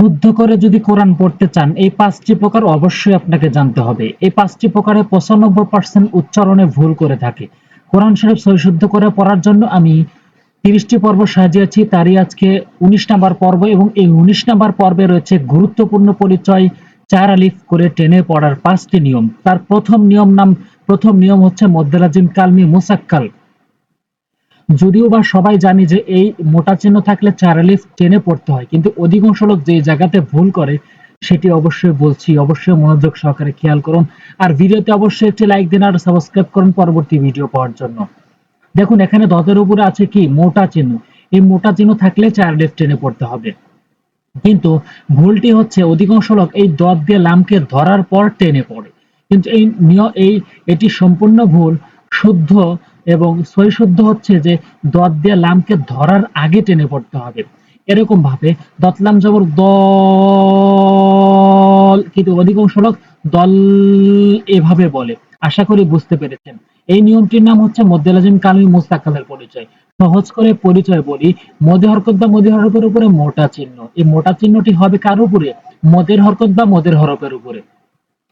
শুদ্ধ করে যদি কোরআন পড়তে চান, এই পাঁচটি প্রকার অবশ্যই আপনাকে জানতে হবে। এই পাঁচটি প্রকারে পঁচানব্বই পার্সেন্ট উচ্চারণে ভুল করে থাকে। কোরআন শরীফ সহি শুদ্ধ করে পড়ার জন্য আমি তিরিশটি পর্ব সাজিয়েছি তারই আজকে উনিশ নাম্বার পর্ব এবং এই উনিশ নাম্বার পর্বে রয়েছে গুরুত্বপূর্ণ পরিচয়, চার আলিফ করে টেনে পড়ার পাঁচটি নিয়ম। তার প্রথম নিয়ম নাম, প্রথম নিয়ম হচ্ছে মদ্দালাজিম কালমি মুসাক্কাল। যদিও বা সবাই জানি যে এই মোটা চিহ্ন থাকলে চার আলিফ টেনে পড়তে হয়, কিন্তু অধিকাংশ লোক যে জায়গাতে ভুল করে সেটি অবশ্যই বলছি, অবশ্যই মনোযোগ সহকারে খেয়াল করুন। আর ভিডিওতে অবশ্যই একটি লাইক দিন আর সাবস্ক্রাইব করুন পরবর্তী ভিডিও পাওয়ার জন্য। দেখুন, এখানে দতের উপরে আছে কি? মোটা চিহ্ন। এই মোটা চিহ্ন থাকলে চার আলিফ টেনে পড়তে হবে। কিন্তু ভুলটি হচ্ছে অধিকাংশ লোক এই দত দিয়ে লামকে ধরার পর টেনে পড়ে। কিন্তু এই এই, এটি সম্পূর্ণ ভুল, শুদ্ধ এবং সই শুদ্ধ হচ্ছে যে দত দিয়ে লামকে ধরার আগে টেনে পড়তে হবে। এরকম ভাবে দতলাম জবর দল কিন্তু অধিকাংশ লোক দল এভাবে বলে। আশা করি বুঝতে পেরেছেন। এই নিয়মটির নাম হচ্ছে মধ্যলাজিম কালমি মুস্তাকালের পরিচয়। সহজ করে পরিচয় বলি, মদে হরকত বা মদে হরফের উপরে মোটা চিহ্ন। এই মোটা চিহ্নটি হবে কার উপরে? মদের হরকত বা মদের হরফের উপরে।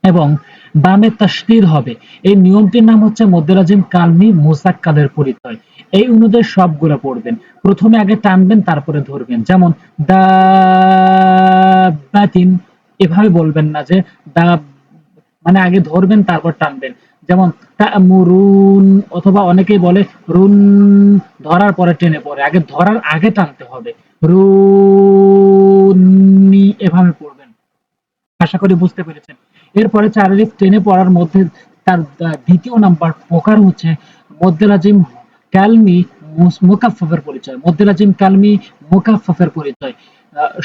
এবং বামে তাসদিদ হবে। এই নিয়মটির নাম হচ্ছে মধ্যরাজিম কালমি মুসাক্কালের পরিচয়। এই অনুযায়ী সবগুলো পড়বেন। প্রথমে আগে টানবেন, তারপরে ধরবেন। যেমন দাবাতিন এভাবে বলবেন না যে দা মানে আগে ধরবেন, তারপর টানবেন। যেমন, তামুরুন অথবা অনেকেই বলে, রুন ধরার পরে টেনে পড়ে। আগে ধরার আগে টানতে হবে। রুনি এভাবে আশা করি বুঝতে পেরেছেন। এরপরে চার্লিস টেনে পড়ার মধ্যে তার দ্বিতীয় নাম্বার প্রকার হচ্ছে মধ্যরাজিম ক্যালমি মোকাফের পরিচয়। মধ্যরাজিম ক্যালমি মোকাফের পরিচয়।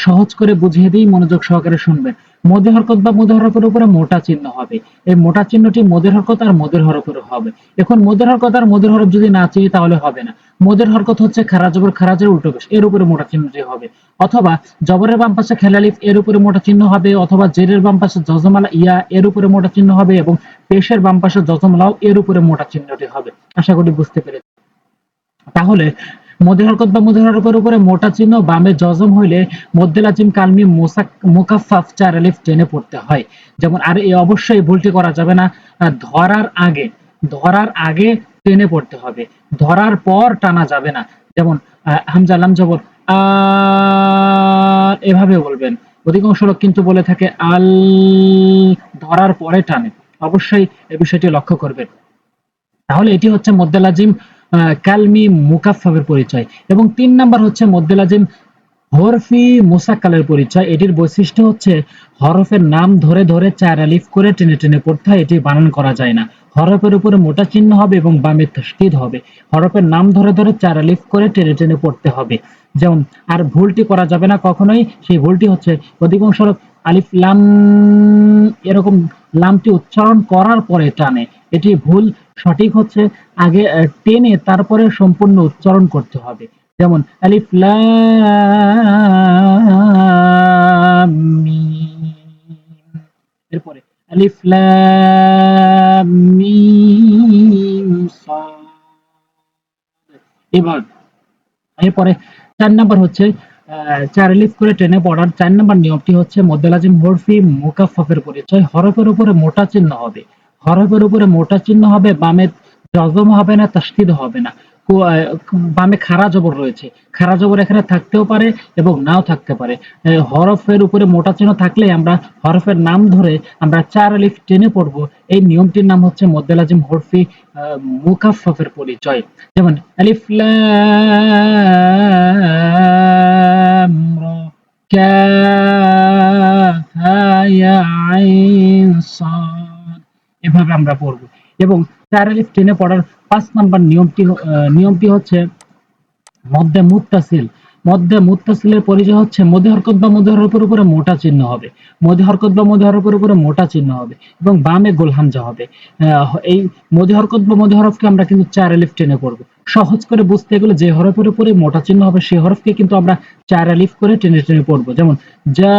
সহজ করে বুঝিয়ে দিই মনোযোগ সহকারে শুনবেন। মধ্যে হরকত বা মধ্যে হরফের উপরে মোটা চিহ্ন হবে। এই মোটা চিহ্নটি মদের হরকত আর মদের হরফের হবে। এখন মদের হরকত আর মদের হরফ যদি না চিনি তাহলে হবে না। মদের হরকত হচ্ছে খারা জবর খারাজের উল্টো পেশ এর উপরে মোটা চিহ্নটি হবে। অথবা জবরের বাম পাশে খেলালিফ, এর উপরে মোটা চিহ্ন হবে। অথবা জেরের বাম পাশে জজমালা ইয়া, এর উপরে মোটা চিহ্ন হবে এবং পেশের বাম পাশে জজমালাও, এর উপরে মোটা চিহ্নটি হবে। আশা করি বুঝতে পেরেছি তাহলে মধ্যে হরকত বা মধ্যে হরফের উপরে মোটা চিহ্ন, বামে জজম হইলে মধ্যে লাজিম কালমি মোসাক মুকাফফাফ চার আলিফ টেনে পড়তে হয়। যেমন, আর এই অবশ্যই ভুলটি করা যাবে না। ধরার আগে ধরার আগে টেনে পড়তে হবে। ধরার পর টানা যাবে না। যেমন হামজা লাম জবর এভাবে বলবেন। অধিকাংশ লোক কিন্তু বলে থাকে আল ধরার পরে টানে অবশ্যই এই বিষয়টি লক্ষ্য করবেন তাহলে এটি হচ্ছে মদ্দেলাজিম কালমি মুকাফফাবের পরিচয়। এবং তিন নাম্বার হচ্ছে মদ্দেলাজিম হরফি মুসাক্কালের পরিচয়। এটির বৈশিষ্ট্য হচ্ছে হরফের নাম ধরে ধরে চার আলিফ করে টেনে টেনে পড়তে হয়, এটি বানান করা যায় না। হরফের উপরে মোটা চিহ্ন হবে এবং বামে তস্কিদ হবে। হরফের নাম ধরে ধরে চার আলিফ করে টেনে টেনে পড়তে হবে। যেমন, আর ভুলটি করা যাবে না কখনোই। সেই ভুলটি হচ্ছে অধিকাংশ আলিফ, লাম, এরকম লামটি উচ্চারণ করার পরে টানে। এটি ভুল সঠিক হচ্ছে আগে টেনে তারপরে সম্পূর্ণ উচ্চারণ করতে হবে। যেমন, আলিফ। এরপরে, আলিফ এবার, এরপরে চার নাম্বার হচ্ছে চার লিফ করে টেনে পড়ার চার নাম্বার নিয়মটি হচ্ছে মদ্দালাজিম হরফি মুকাফফাফের পরিচয়। হরফের উপরে মোটা চিহ্ন হবে। হরফের উপরে মোটা চিহ্ন হবে বামে জজম হবে না তাসদিদ হবে না। বামে খারা জবর রয়েছে। খারা জবর এখানে থাকতেও পারে এবং নাও থাকতে পারে। হরফের উপরে মোটা চিহ্ন থাকলে আমরা হরফের নাম ধরে আমরা চার আলিফ টেনে পড়ব। এই নিয়মটির নাম হচ্ছে মদ্দালাজিম হরফি আহ, মুকাফফাফের পরিচয়। যেমন আলিফ লাম আমরা পড়ব। এবং চার আলিফ টেনে পড়ার পাঁচ নাম্বার নিয়মটি নিয়মটি হচ্ছে মধ্যে মুত্তাসিল। মধ্যে মুত্তাসিলের পরিচয় হচ্ছে মধ্যে হরকত বা মধ্যে হরফের উপরে মোটা চিহ্ন হবে। মধ্যে হরকত বা মধ্যে হরফের উপরে মোটা চিহ্ন হবে এবং বামে গোল হামজা হবে এই মধ্যে হরকত বা মধ্যে হরফকে আমরা কিন্তু চার আলিফ টেনে পড়ব। সহজ করে বুঝতে গেলে যে হরফের উপরে মোটা চিহ্ন হবে সেই হরফকে কিন্তু আমরা চার আলিফ করে টেনে টেনে পড়ব। যেমন যা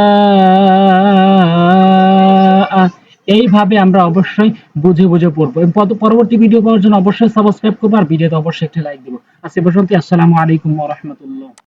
এইভাবে আমরা অবশ্যই বুঝে বুঝে পড়ব। পরবর্তী ভিডিও পাওয়ার জন্য অবশ্যই সাবস্ক্রাইব করব, আর ভিডিওতে অবশ্যই একটি লাইক দেবো। আসি বসন্তি আসসালামু আলাইকুম রাহমাতুল্লাহ।